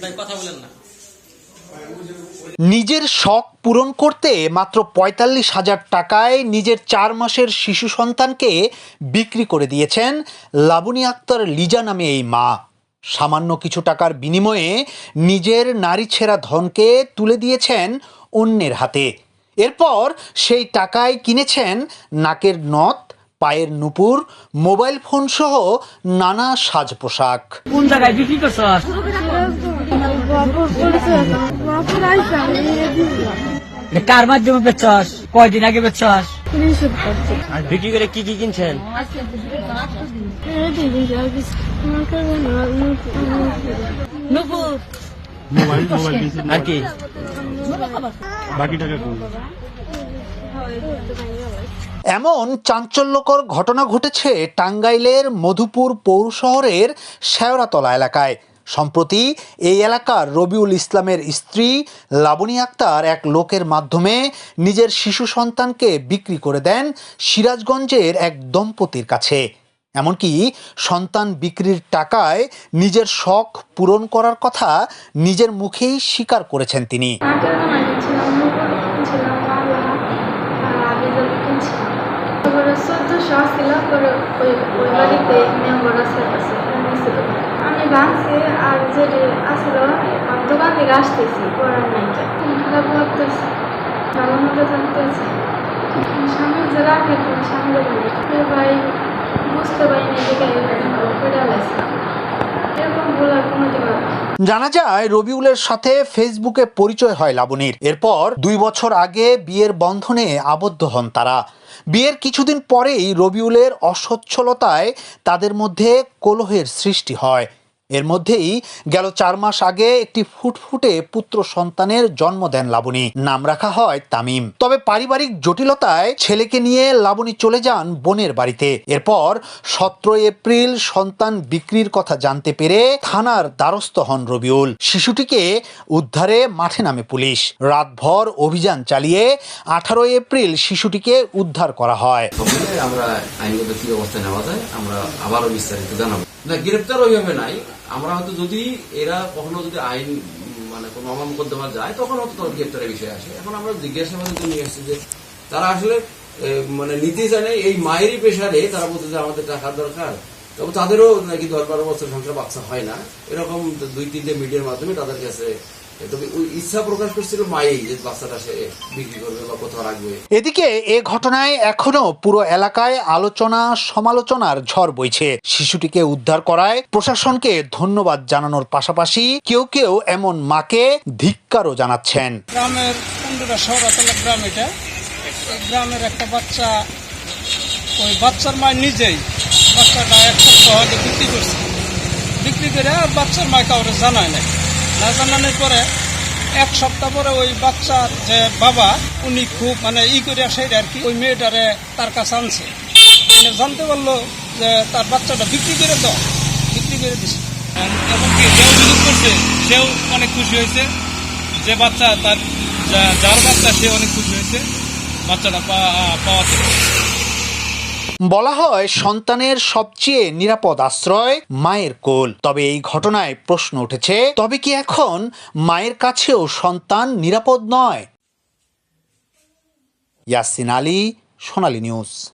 ভাই কথা বলেন না। নিজের শখ পূরণ করতে মাত্র পঁয়তাল্লিশ হাজার টাকায় নিজের চার মাসের শিশু সন্তানকে বিক্রি করে দিয়েছেন লাবণী আক্তার লিজা নামে এই মা। সামান্য কিছু টাকার বিনিময়ে নিজের নারী ছেঁড়া ধনকে তুলে দিয়েছেন অন্যের হাতে। এরপর সেই টাকায় কিনেছেন নাকের নথ পায়ের নুপুর মোবাইল ফোন সহ নানা সাজ পোশাক কোন জায়গায় বিক্রি করছ কার মাধ্যমে বেচছস? কয়দিন আগে বেচছস? বিক্রি করে কি কি কিনছেন? মোবাইল মোবাইল আর কি? বাকি টাকা এমন চাঞ্চল্যকর ঘটনা ঘটেছে টাঙ্গাইলের মধুপুর পৌর শহরের শেওড়াতলা এলাকায়। সম্প্রতি এই এলাকার রবিউল ইসলামের স্ত্রী লাবণী আক্তার এক লোকের মাধ্যমে নিজের শিশু সন্তানকে বিক্রি করে দেন সিরাজগঞ্জের এক দম্পতির কাছে। এমনকি সন্তান বিক্রির টাকায় নিজের শখ পূরণ করার কথা নিজের মুখেই স্বীকার করেছেন তিনি। নাকের আর আসছিল দোকান থেকে আসতেছি যে। জানা যায়, রবিউলের সাথে ফেসবুকে পরিচয় হয় লাবণীর। এরপর দুই বছর আগে বিয়ের বন্ধনে আবদ্ধ হন তারা। বিয়ের কিছুদিন পরেই রবিউলের অসচ্ছলতায় তাদের মধ্যে কলহের সৃষ্টি হয়। এর মধ্যেই গেল চার মাস আগে একটি ফুটফুটে পুত্র সন্তানের জন্ম দেন লাবণী। নাম রাখা হয় তামিম। তবে পারিবারিক জটিলতায় ছেলেকে নিয়ে লাবণী চলে যান বোনের বাড়িতে। এরপর সতেরো এপ্রিল সন্তান বিক্রির কথা জানতে পেরে থানার দ্বারস্থ হন রবিউল। শিশুটিকে উদ্ধারে মাঠে নামে পুলিশ। রাতভর অভিযান চালিয়ে আঠারো এপ্রিল শিশুটিকে উদ্ধার করা হয়। আমরা আইনগত কি অবস্থা নেওয়া যায়, আমরা আবারও বিস্তারিত জানাব। না গ্রেপ্তার ওইভাবে নাই। আমরা হয়তো যদি এরা কখনো যদি আইন মানে কোনো অমাম মোকদ্দমা যায়, তখন হয়তো তোর গ্রেপ্তারের বিষয় আসে। এখন আমরা জিজ্ঞাসাবাদের জন্য নিয়ে আসছি যে তারা আসলে মানে নীতি জানে, এই মায়েরই পেশারে তারা বলতে যে আমাদের টাকার দরকার। তবে তাদেরও নাকি দশ বারো বছর সংসার বাচ্চা হয় না। এরকম দুই তিনটে মিডিয়ার মাধ্যমে তাদের কাছে তবে ওই ইচ্ছা প্রকাশ করছিল মাই যে বাচ্চাটা সে বিক্রি করবে বা কোথাও রাখবে। এদিকে এ ঘটনায় এখনও পুরো এলাকায় আলোচনা সমালোচনার ঝড় বইছে। শিশুটিকে উদ্ধার করায় প্রশাসনকে ধন্যবাদ জানানোর পাশাপাশি কেউ কেউ এমন মাকে ধিক্কারও জানাচ্ছেন। গ্রামের গ্রাম এটা। গ্রামের একটা বাচ্চা ওই বাচ্চার মা নিজেই বাচ্চাটা এক সপ্তাহ বিক্রি করছে। বিক্রি করে আর বাচ্চার মা কাউরে জানায় নাই। না জানানোর পরে এক সপ্তাহ পরে ওই বাচ্চার যে বাবা, উনি খুব মানে ই করে সেই আর কি, ওই মেয়েটারে তার কাছে আনছে। মানে জানতে পারল যে তার বাচ্চাটা বিক্রি করে দাও, বিক্রি করে দিছে। এমনকি যে অভিযোগ করছে, সেও অনেক খুশি হয়েছে। যে বাচ্চা তার যার বাচ্চা সে অনেক খুশি হয়েছে। বাচ্চাটা পা- পাওয়াতে বলা হয় সন্তানের সবচেয়ে নিরাপদ আশ্রয় মায়ের কোল। তবে এই ঘটনায় প্রশ্ন উঠেছে, তবে কি এখন মায়ের কাছেও সন্তান নিরাপদ নয়? ইয়াসিন আলী, সোনালী নিউজ।